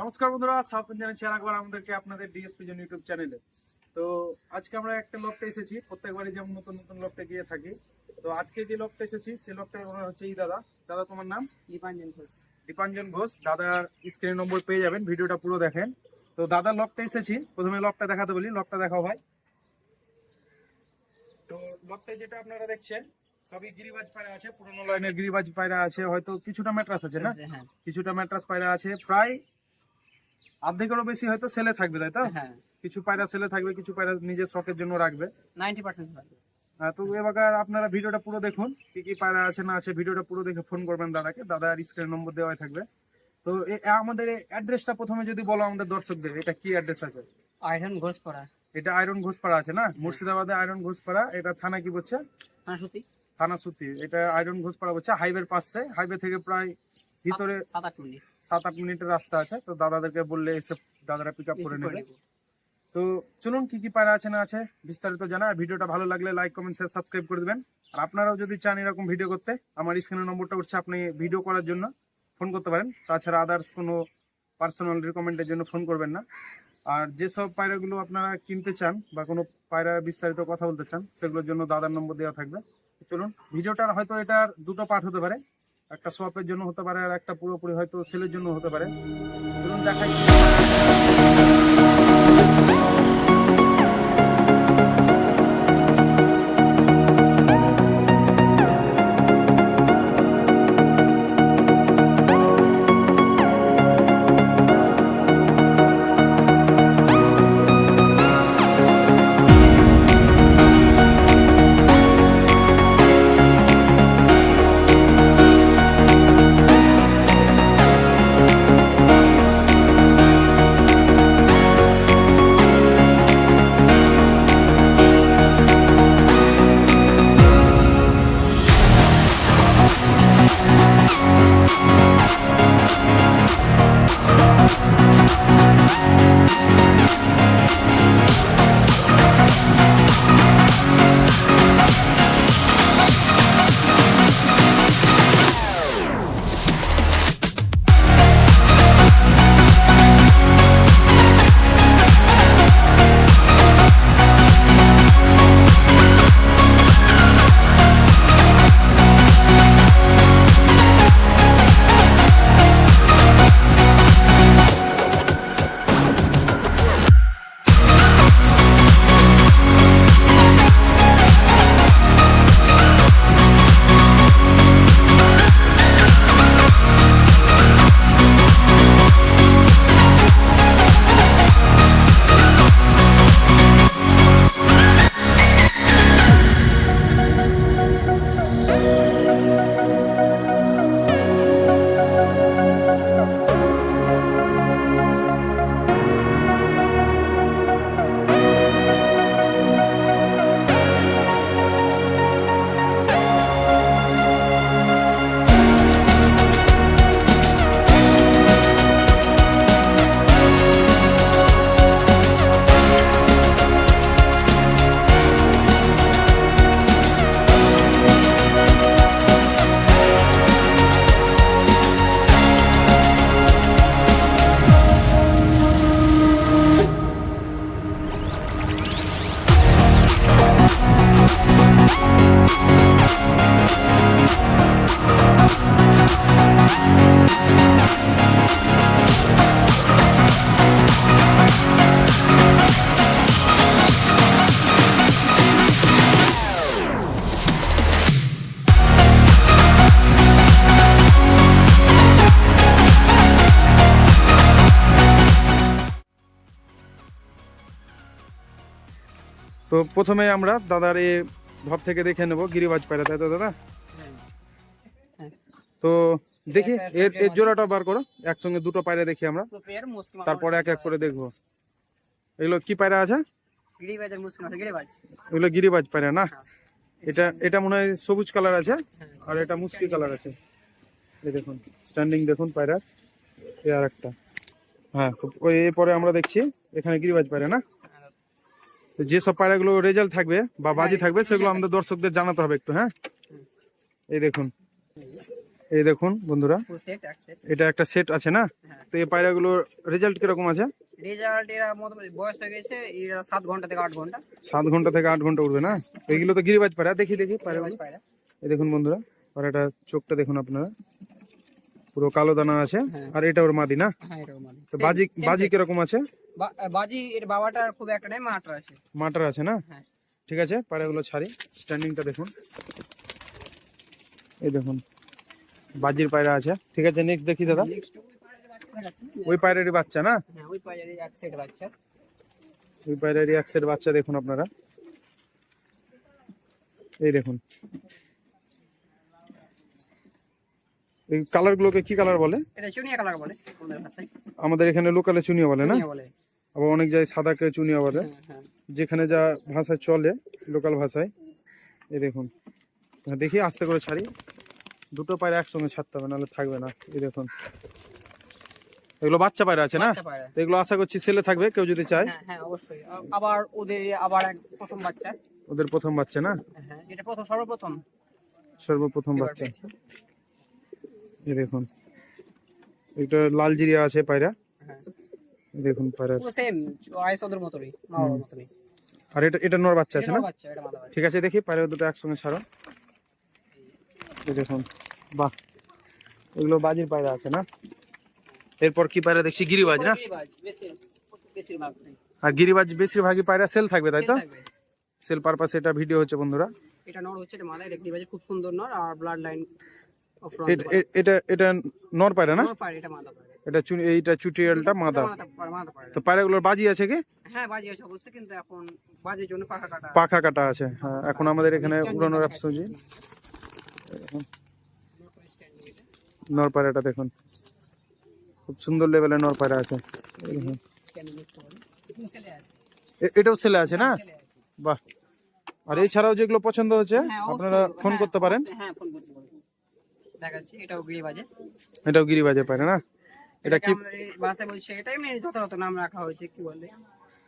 নমস্কার বন্ধুরা south Indian channel একবার আমাদেরকে আপনাদের ডিএসপি জন ইউটিউব চ্যানেলে তো আজকে আমরা একটা লকতে এসেছি প্রত্যেকবারই যেমন নতুন নতুন লকতে গিয়ে থাকি। তো আজকে যে লকটা এসেছি সেই লকটা হচ্ছে এই দাদা। দাদা তোমার নাম? দীপাঞ্জন ঘোষ। দীপাঞ্জন ঘোষ। দাদার স্ক্রিন নম্বর পেয়ে যাবেন ভিডিওটা পুরো দেখেন। তো দাদার লকটা এসেছি। প্রথমে লকটা দেখাতে বলি লকটা দেখাও ভাই। তো লকটা যেটা আপনারা দেখছেন সবই গিরিবাজ পায়রা আছে পুরোনো লাইনের গিরিবাজ পায়রা আছে হয়তো কিছুটা ম্যাট্রাস আছে না? হ্যাঁ। কিছুটা ম্যাট্রাস পায়রা আছে। প্রায় অর্ধেকেরও বেশি হয়তো সেলে থাকবে তাই তো? হ্যাঁ। কিছু পায়রা সেলে থাকবে কিছু পায়রা নিজের শখের জন্য রাখবে। নাইনটি পার্সেন্ট তো এবার আপনারা ভিডিওটা পুরো দেখুন কি কি পায়রা আছে না আছে ভিডিওটা পুরো দেখে ফোন করবেন দাদাকে দাদার স্ক্রিন নম্বর দেওয়া থাকবে। তো এ- আমাদের অ্যাড্রেসটা প্রথমে যদি বলো আমাদের দর্শকদের এটা কি অ্যাড্রেস আছে? আইরন ঘোষ পড়া এটা আয়রন ঘোষপাড়া আছে না? মুর্শিদাবাদে আয়রন ঘোষপাড়া এটা থানা কি বলছে? হ্যাঁ সত্যি থানা সুতি এটা আয়রন ঘোষপাড়া বলছে হাইওয়ের পাশে হাইওয়ে থেকে প্রায় ভিতরে সাত আট মিনিট। সাত আট মিনিটের রাস্তা আছে তো দাদাদেরকে বললে এসে দাদারা পিক আপ করে নেবে। তো চলুন কি কি পায়রা আছে না আছে বিস্তারিত জানা ভিডিওটা ভালো লাগলে লাইক কমেন্ট শেয়ার সাবস্ক্রাইব করে দিবেন। আর আপনারাও যদি চান এরকম ভিডিও করতে আমার স্ক্রিনের নম্বরটা উঠছে আপনি ভিডিও করার জন্য ফোন করতে পারেন। তাছাড়া আদার্স কোনো পার্সোনাল রিকমেন্ডের জন্য ফোন করবেন না। আর যেসব পায়রাগুলো আপনারা কিনতে চান বা কোনো পায়রা বিস্তারিত কথা বলতে চান সেগুলোর জন্য দাদার নম্বর দেওয়া থাকবে। চলুন ভিডিওটার হয়তো এটার দুটো পার্ট হতে পারে। একটা সোয়াপের জন্য হতে পারে আর একটা পুরোপুরি হয়তো সেলের জন্য হতে পারে। ধরুন দেখাই। তো প্রথমে আমরা দাদার এ ধপ থেকে দেখে নেব গিরিবাজ পায়রা তাই তো দাদা? তো দেখি এর এর জোড়াটা বার করো একসঙ্গে দুটো পায়রা দেখি আমরা। তারপরে এক এক করে দেখব। এগুলো কি পায়রা আছে? এগুলো গিরিবাজ পায়রা না? এটা এটা মনে হয় সবুজ কালার আছে আর এটা মুসকি কালার আছে। এই দেখুন স্ট্যান্ডিং দেখুন পায়রার এ আর একটা হ্যাঁ ওই এরপরে আমরা দেখছি এখানে গিরিবাজ পায়রা না? যেসব পায়রাগুলো রেজাল্ট থাকবে বা বাজি থাকবে সেগুলো আমাদের দর্শকদের জানাতে হবে একটু হ্যাঁ? এই দেখুন। এই দেখুন বন্ধুরা। এটা একটা সেট আছে না? হ্যাঁ। তো এই পায়রাগুলোর রেজাল্ট কীরকম আছে? রেজাল্ট এরা বয়স হয়ে গেছে এরা সাত ঘণ্টা থেকে আট ঘণ্টা। সাত ঘণ্টা থেকে আট ঘণ্টা উঠবে না? এইগুলো তো গিরিবাজ পায়রা দেখি দেখি পায়রাগুলো। এই দেখুন বন্ধুরা পায়রাটা চোখটা দেখুন আপনারা। পুরো কালো দানা আছে হ্যাঁ। আর এটা ওর মাদি না? হ্যাঁ তো বাজি বাজি। কীরকম আছে? বাজি এর বাবাটার খুব একটা নেই মাটার আছে। মাটার আছে না? হ্যাঁ। ঠিক আছে পায়রাগুলো ছাড়ি স্ট্যান্ডিংটা দেখুন। এই দেখুন বাজির পায়রা আছে। ঠিক আছে নেক্সট দেখি দাদা। ওই পায়রারই বাচ্চা না? হ্যাঁ ওই পায়রার এক সেট বাচ্চা। ওই পায়রারই এক সেট বাচ্চা দেখুন আপনারা। এই দেখুন। এই কালার গুলোকে কি কালার বলে? এটা চুনিয়া কালার বলে আমাদের এখানে লোকালে চুনিয়া বলে না? বলে। আবার অনেক জায়গায় সাদাকে চুনিয়া বলে। যেখানে যা ভাষায় চলে লোকাল ভাষায়। এই দেখুন। হ্যাঁ, দেখি আস্তে করে ছাড়ি। দুটো পায়রা একসঙ্গে ছাড়তে হবে নাহলে থাকবে না। এই দেখুন। এগুলো বাচ্চা পায়রা আছে না? এগুলো আশা করছি ছেলে থাকবে কেউ যদি চায়। হ্যাঁ হ্যাঁ অবশ্যই। আবার ওদের আবার প্রথম বাচ্চা। ওদের প্রথম বাচ্চা না? হ্যাঁ এটা প্রথম সর্বপ্রথম। সর্বপ্রথম বাচ্চা। এই দেখুন। এটা লাল জিরিয়া আছে পায়রা। দেখুন পায়রা পুরো সেম আইস ওদের মতোই মা বাবার মতোই আর এটা এটা নর বাচ্চা আছে না? বাচ্চা এটা মাদা ঠিক আছে দেখি পায়রা দুটো একসঙ্গে ছাড়ো। দেখুন বাহ। এগুলো বাজির পায়রা আছে না? এরপর কি পায়রা দেখছি? গিরিবাজ না? গিরিবাজ। আর গিরিবাজ বেশিরভাগই পায়রা সেল থাকবে তাই তো? সেল পারপাসে এটা ভিডিও হচ্ছে বন্ধুরা। এটা নর হচ্ছে এটা মাদা এটা গিরিবাজের খুব সুন্দর নর আর ব্লাড লাইন এটা এটা নর পায়রা না? পারে এটা মাদা পারে এটা চুনি এইটা চুটিয়ালটা মাদা পারে পারে তো পায়রাগুলোর বাজি আছে কি? হ্যাঁ বাজি আছে অবশ্যই কিন্তু এখন বাজির জন্য পাখা কাটা পাখা কাটা আছে হ্যাঁ এখন আমাদের এখানে উড়ানোর অপশন নর পায়রাটা দেখুন। খুব সুন্দর লেভেলের নর পায়রা আছে। এ- এটাও ছেলে আছে না? বাহ। আর এছাড়াও যেগুলো পছন্দ হচ্ছে হ্যাঁ, আপনারা ফোন করতে পারেন। হ্যাঁ ফোন করতে পারেন। দেখাচ্ছি এটাও গিরিবাজে এটাও গিরিবাজে পায়রা না? এটা কি ভাষায় বলছে এটা এমনি যথাযথ নাম রাখা হয়েছে কি বলে?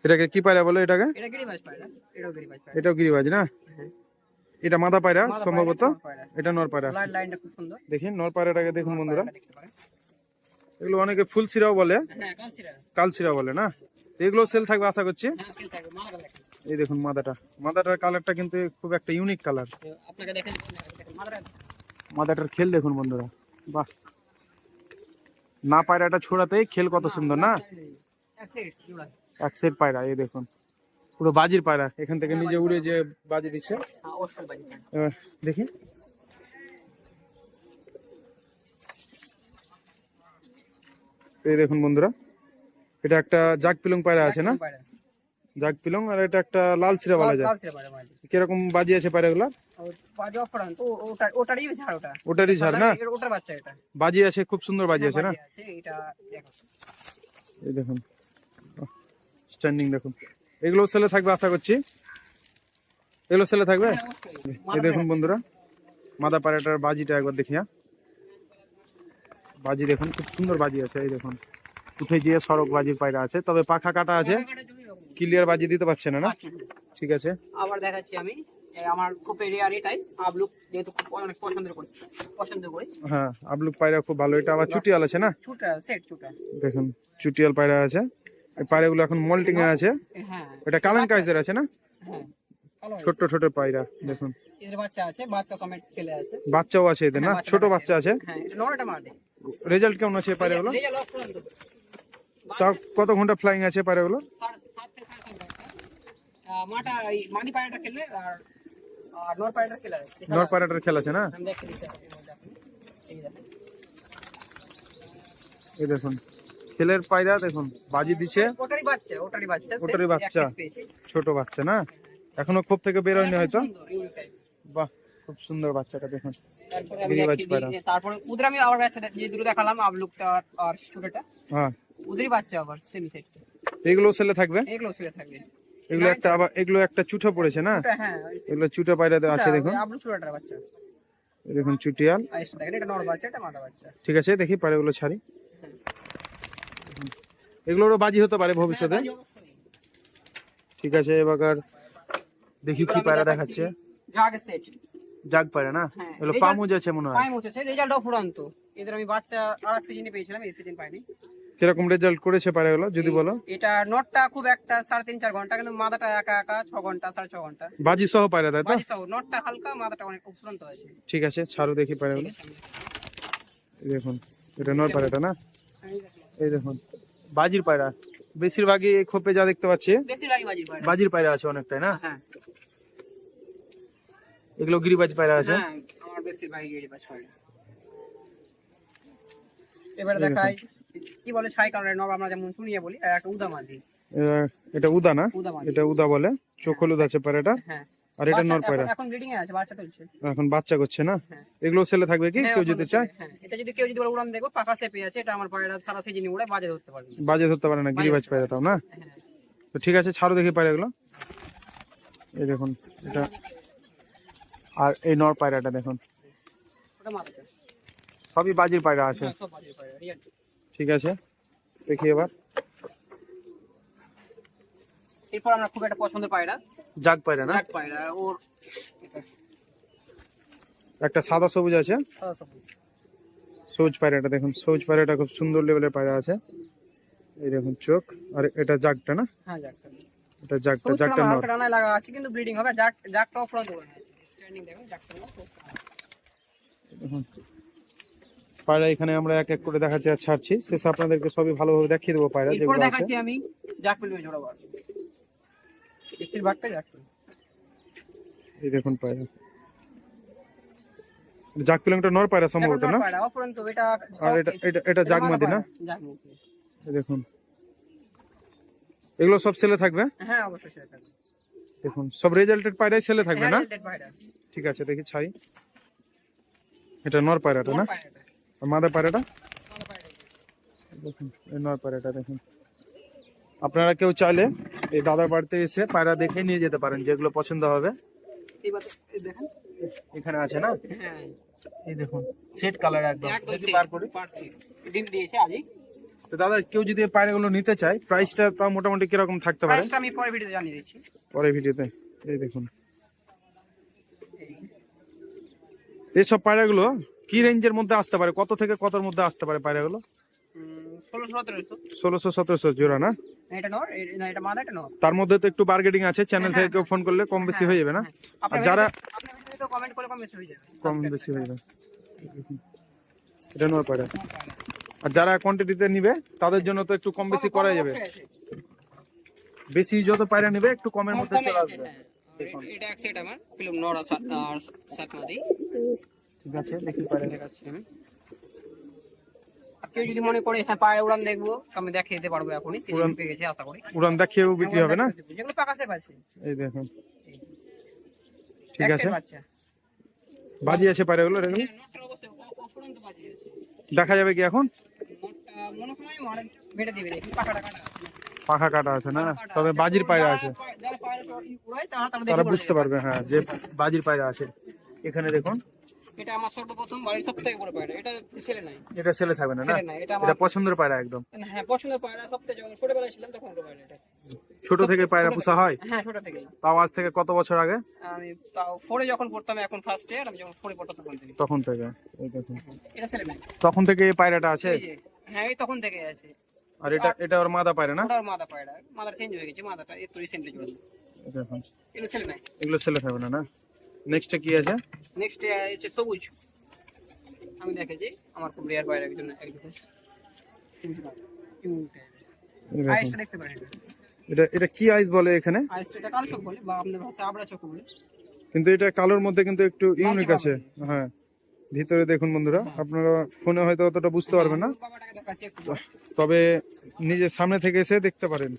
এটাকে কি পায়রা বলে এটাকে? এটা গিরিবাজ পায়রা এটাও গিরিবাজ পায়রা। এটাও গিরিবাজ না? হ্যাঁ। এটা মাদা পায়রা সম্ভবত। এটা নর পায়রা। লাইন লাইনটা খুব সুন্দর। দেখি নর পায়রাটাকে দেখুন বন্ধুরা। এগুলো অনেকে ফুল সিরাও বলে। হ্যাঁ কালচিরা কালসিরা বলে না? এগুলো সেল থাকবে আশা করছি। হ্যাঁ দেখেন এই দেখুন মাদাটা। মাদাটার কালারটা কিন্তু খুব একটা ইউনিক কালার। দেখেন দেখেন। মাদাটার খেল দেখুন বন্ধুরা। বাহ। না পায়রাটা ছোড়াতে খেল কত সুন্দর না? এক সেট পায়রা এই দেখুন। পুরো বাজির পায়রা এখান থেকে নিজে উড়ে যে বাজি দিচ্ছে। হ্যাঁ দেখি। এই দেখুন বন্ধুরা এটা একটা জাগ পিলং পায়রা আছে না। জাগ পিলং আর এটা একটা লাল সিরা বলা যায় কীরকম বাজি আছে পায়রাগুলা আর বাজি অফারান তো ওটা ওটারই ঝাড় ওটা। ওটারই ঝাড় না? ওটার বাচ্চা এটা। বাজি আছে খুব সুন্দর বাজি আছে না? এটা এই দেখুন। স্ট্যান্ডিং দেখুন। এগুলো সেলে থাকবে আশা করছি। এগুলো সেলে থাকবে? হ্যাঁ, এই দেখুন বন্ধুরা মাদা পাড়াটার বাজিটা একবার দেখি হ্যাঁ? বাজি দেখুন খুব সুন্দর বাজি আছে এই দেখুন। উঠে গিয়ে সড়ক বাজির পায়রা আছে তবে পাখা কাটা আছে। ক্লিয়ার বাজি দিতে পারছে না না। ঠিক আছে। আবার দেখাচ্ছি আমি। আমার খুব রেয়ার এটাই আবলুক যেহেতু খুব অনেক পছন্দ করি পছন্দ করি। হ্যাঁ আবলুক পায়রা খুব ভালো। এটা আবার চুটিয়াল আছে না? ছুটা সেট ছুটা দেখুন চুটিয়াল পায়রা আছে। এই পায়রাগুলো এখন মল্টিং এ আছে। হ্যাঁ। এটা কালাঙ্কাইজের আছে না? হ্যাঁ। ছোট্ট ছোট পায়রা দেখুন। এদের বাচ্চা আছে বাচ্চা সমেত ছেলে আছে। বাচ্চাও আছে এদের না? হ্যাঁ, ছোট বাচ্চা আছে। হ্যাঁ মারবে। রেজাল্ট কেমন আছে পায়রাগুলো? রেজাল্ট কত ঘণ্টা ফ্লাইং আছে পায়রাগুলো সাড়ে সাত থেকে সাড়ে সাত ঘণ্টা আহ, মাটা এই মাদি পায়রাটা খেলে আর আর নর খেলে এছাড়া- নর পায়রাটার খেল আছে না? আমি দেখে দিচ্ছি এই দেখুন। এই দেখুন। ছেলের পায়রা দেখুন বাজি দিছে। ওটারই বাচ্চা ওটারই বাচ্চা ওটারই বাচ্চা। ছোট বাচ্চা না? এখনও খোপ থেকে বের হয়নি হয়তো? type। বাহ খুব সুন্দর বাচ্চাটা দেখুন। তারপরে ওদের আমি আবার বাচ্চাটা যে দুটো দেখালাম আবলুকটা আর- ছোটটা। হ্যাঁ। ওদেরই বাচ্চা আবার সেমি সেট এগুলো ছেলে থাকবে? এগুলো ছেলে থাকবে। এগুলো একটা আবার এগুলো একটা চুঠা পড়েছে না? হ্যাঁ এগুলো চুটা পায়রা আছে দেখুন। দেখুন চুটিয়াল। ঠিক আছে দেখি পায়রাগুলো ছাড়ি। এগুলোরও বাজি হতে পারে ভবিষ্যতে। ঠিক আছে এবার দেখি কি পায়রা দেখাচ্ছে। জাগ সেট। জাগ পায়রা না? হ্যাঁ, এগুলো পামুজ আছে মনে হয়। রেজাল্টও ফুরান্ত। এদের আমি বাচ্চা আর এক সিজনে পেয়েছিলাম এই সিজন পাইনি। কীরকম রেজাল্ট করেছে পায়রাগুলো যদি বলো? এটা নটটা খুব একটা সাড়ে তিন চার ঘণ্টা কিন্তু মাথাটা একা একা ছ ঘণ্টা সাড়ে ছ ঘণ্টা। বাজি সহ পায়রা তাই তো? বাজি সহ নটটা হালকা মাথাটা অনেক ফুরন্ত আছে ঠিক আছে ছাড়ো দেখি আমি- এই দেখুন এটা নর পায়রাটা না? এই দেখুন বাজির পায়রা। বেশিরভাগই খোপে যা দেখতে পাচ্ছি বেশিরভাগই বাজির পায়রা। বাজির পায়রা আছে অনেকটাই না? হ্যাঁ। এগুলো গিরিবাজ পায়রা আছে? হ্যাঁ আমার বেশিরভাগই গিরি বাজ পায়রা। এবারে দেখাই। কি বলে ছাই কালারের নব আমরা যেমন শুনিয়ে বলি আর একটা উদামাদি এবার এটা উদা না? এটা উদা বলে। চোখ হলুদ আছে পায়রাটা হ্যাঁ। আর এটা নর পায়রা এখন- ব্রিডিং এ আছে বাচ্চা তুলছে। এখন বাচ্চা করছে না? হ্যাঁ। এগুলো ছেলে থাকবে কি? হ্যাঁ, কেউ যদি চায়? হ্যাঁ, এটা যদি কেউ যদি বলে উড়ান দেখো পাকা সেপে আছে এটা আমার পায়রা সারা সিজনে উড়ে বাজে ধরতে পারবে। বাজে ধরতে পারে না গিরিবাজ পায়রা তাও না? তো ঠিক আছে ছাড়ো দেখি পায়রাগুলো। এই দেখুন এটা আর এই নর পায়রাটা দেখুন। সবই বাজির পায়রা আছে। সব বাজির পায়রা ঠিক আছে? দেখি এবার। এরপর আমরা খুব একটা পছন্দের পায়রা। জাগ পায়রা না? পায়রা ওর একটা সাদা সবুজ আছে? সাদা সবুজ। সবুজ পায়রাটা দেখুন সবুজ পায়রাটা খুব সুন্দর লেভেলের পায়রা আছে। এই দেখুন চোখ আর এটা জাগটা না? হ্যাঁ জাকটা এটা জাগটা জাগটা নর লাগা আছে কিন্তু ব্রিডিং হবে। করে আছে। স্ট্যান্ডিং দেখুন জাকটা দেখুন। পায়রা এখানে আমরা এক এক করে দেখাচ্ছি আর ছাড়ছি। শেষে আপনাদেরকে সবই ভালোভাবে দেখিয়ে দেবো পায়রা যেগুলো আছে। আমি এই দেখুন পায়রা। জাগ পিলংটা নর পায়রা সম্ভবত না? আর এটা এটা এটা জাগমাদি না? দেখুন। এগুলো সব ছেলে থাকবে? হ্যাঁ অবশ্যই সেটা থাকবে। দেখুন সব রেজাল্টেড পায়রাই ছেলে থাকবে না? হ্যাঁ, পায়রা। ঠিক আছে দেখি ছাই। এটা নর পায়রাটা না? মাদা পায়রাটা দেখুন এই পায়রাটা দেখুন। আপনারা কেউ চাইলে এই দাদার বাড়িতে এসে পায়রা দেখে নিয়ে যেতে পারেন যেগুলো পছন্দ হবে। এখানে আছে না? এই দেখুন সেট কালার একদম। একদম দেখি same, বার করি। ডিম দিয়েছে আজই। তো দাদা কেউ যদি পায়রাগুলো নিতে চায় প্রাইসটা তাও মোটামুটি কীরকম থাকতে পারে? প্রাইসটা আমি পরে ভিডিওতে জানিয়ে দিচ্ছি। পরে ভিডিওতে এই দেখুন। এই। এইসব পায়রাগুলো কি রেঞ্জের মধ্যে আসতে পারে? কত থেকে কতর মধ্যে আসতে পারে পায়রাগুলো? ষোলোশো সতেরোশো। জোড়া না? তার মধ্যে তো একটু বার্গেটিং আছে চ্যানেল থেকে কেউ ফোন করলে কম বেশি হয়ে যাবে না? আর যারা কম বেশি হয়ে যাবে। কম বেশি হয়ে যাবে। এটা নয় পায়রা। আর যারা কোয়ান্টিটিতে নিবে তাদের জন্য তো একটু কম বেশি করা যাবে। বেশি যত পায়রা নিবে একটু কমের মধ্যে চলে আসবে। হ্যাঁ। এটা এক সেট আমার ফিল্ম নর আর সাতমাদি ঠিক আছে দেখি পায়রা দেখাচ্ছি আমি কেউ যদি মনে করে হ্যাঁ পায়ে উড়ান দেখব আমি দেখিয়ে দিতে পারব এখনই উড়ান- পেয়ে গেছে আশা করি। উড়ান দেখিয়েও বিক্রি হবে না? যেগুলো এই দেখুন। ঠিক আছে। বাজি হ্যাঁ, বাজি আছে। দেখা যাবে কি এখন। পাখা কাটা আছে না? তবে বাজির পায়রা আছে। তারা বুঝতে পারবে হ্যাঁ যে বাজির পায়রা আছে। এখানে দেখুন। এটা আমার সর্বপ্রথম বাড়ির থেকে বড় পায়রা। এটা ছেলে নাই। এটা ছেলে থাকবে না না? এটা পছন্দের পায়রা একদম। হ্যাঁ পছন্দের পায়রা থেকে যখন ছোটবেলায় ছিলাম তখন ওর পায়রা এটা। ছোট থেকে পায়রা পোষা হয়? হ্যাঁ ছোট থেকেই। তাও আজ থেকে কত বছর আগে? আমি তাও ফোরে যখন পড়তাম এখন ফার্স্ট ইয়ার আমি যখন ফোরে পড়তাম তখন থেকে। তখন থেকে এটা ছেলে নাই। তখন থেকে এই পায়রাটা আছে? হ্যাঁ এই তখন থেকে আছে। আর এটা এটা ওর মাদা পায়রা না? ওটার মাদা পায়রা। মাদার চেঞ্জ হয়ে গেছে মাদাটা একটু রিসেন্টলি জুড়ে এগুলো ছেলে নাই। এগুলো ছেলে থাকবে না না? নেক্সটে কি আছে? নেক্সট এসে সবুজ। আমি দেখেছি আমার খুব রেয়ার পায়রা একজন একজন আইসটা দেখতে পারেন। এটা এটা কি আইস বলে এখানে? আইসটা এটা কালো চোখ বলে বা ভাষা আবড়া চোখ বলে। কিন্তু এটা কালোর মধ্যে কিন্তু একটু ইউনিক আছে। হ্যাঁ। ভিতরে দেখুন বন্ধুরা আপনারা ফোনে হয়তো অতটা বুঝতে পারবেন না। তবে নিজের সামনে থেকে এসে দেখতে পারেন।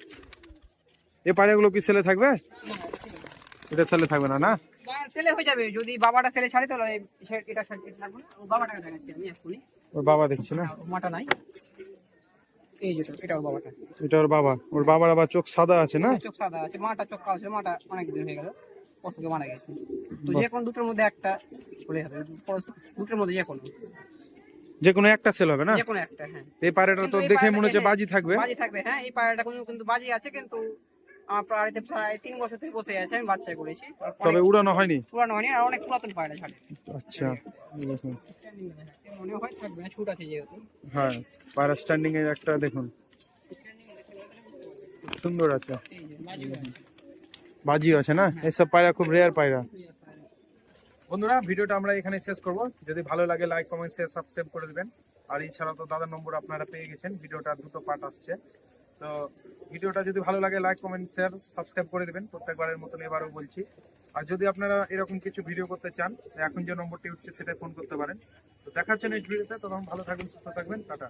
এই পায়রাগুলো কি ছেলে থাকবে? এটা ছেলে থাকবে না না? ছেলে হয়ে যাবে যদি বাবাটা ছেলে ছাড়ে তাহলে এটা না। ও বাবাটাকে দেখাচ্ছি আমি এক্ষুনি। ওর বাবা দেখছি না? মাটা নাই। এই যেটা এটা ওর বাবাটা। এটা ওর বাবা। ওর বাবার আবার চোখ সাদা আছে না? চোখ সাদা আছে। মাটা চোখ কালো মাটা অনেক দিন হয়ে গেল। মারা গেছে। তো যে কোনো দুটোর মধ্যে একটা হলে হবে দুটোর মধ্যে যে কোনো যে কোনো একটা সেল হবে না? যে কোনো একটা হ্যাঁ। এই পায়রাটা তো দেখে মনে হচ্ছে বাজি থাকবে। বাজি থাকবে হ্যাঁ। এই পায়রাটা কিন্তু বাজি আছে কিন্তু আমার বাড়িতে প্রায় তিন বছর থেকে বসে আছে আমি বাচ্চা করেছি। তবে উড়ানো হয়নি? পুরানো হয়নি আর অনেক পুরাতন পায়রা ছাড়ে আচ্ছা। মনে হয় থাকবে ছুট আছে যেহেতু। হ্যাঁ পায়রা স্ট্যান্ডিং এর একটা দেখুন। সুন্দর আছে। বাজি আছে। বাজিও আছে না? এসব পায়রা খুব রেয়ার পায়রা। বন্ধুরা ভিডিওটা আমরা এখানে শেষ করব। যদি ভালো লাগে লাইক কমেন্ট শেয়ার সাবস্ক্রাইব করে দিবেন। আর এছাড়া তো দাদার নম্বর আপনারা পেয়ে গেছেন। ভিডিওটা দুটো পার্ট আসছে। তো ভিডিওটা যদি ভালো লাগে লাইক কমেন্ট শেয়ার সাবস্ক্রাইব করে দেবেন। প্রত্যেকবারের মতন এবারও বলছি। আর যদি আপনারা এরকম কিছু ভিডিও করতে চান, এখন যে নম্বরটি উঠছে সেটাই ফোন করতে পারেন। তো দেখাচ্ছেন এই ভিডিওতে তখন ভালো থাকবেন, সুস্থ থাকবেন। টাটা।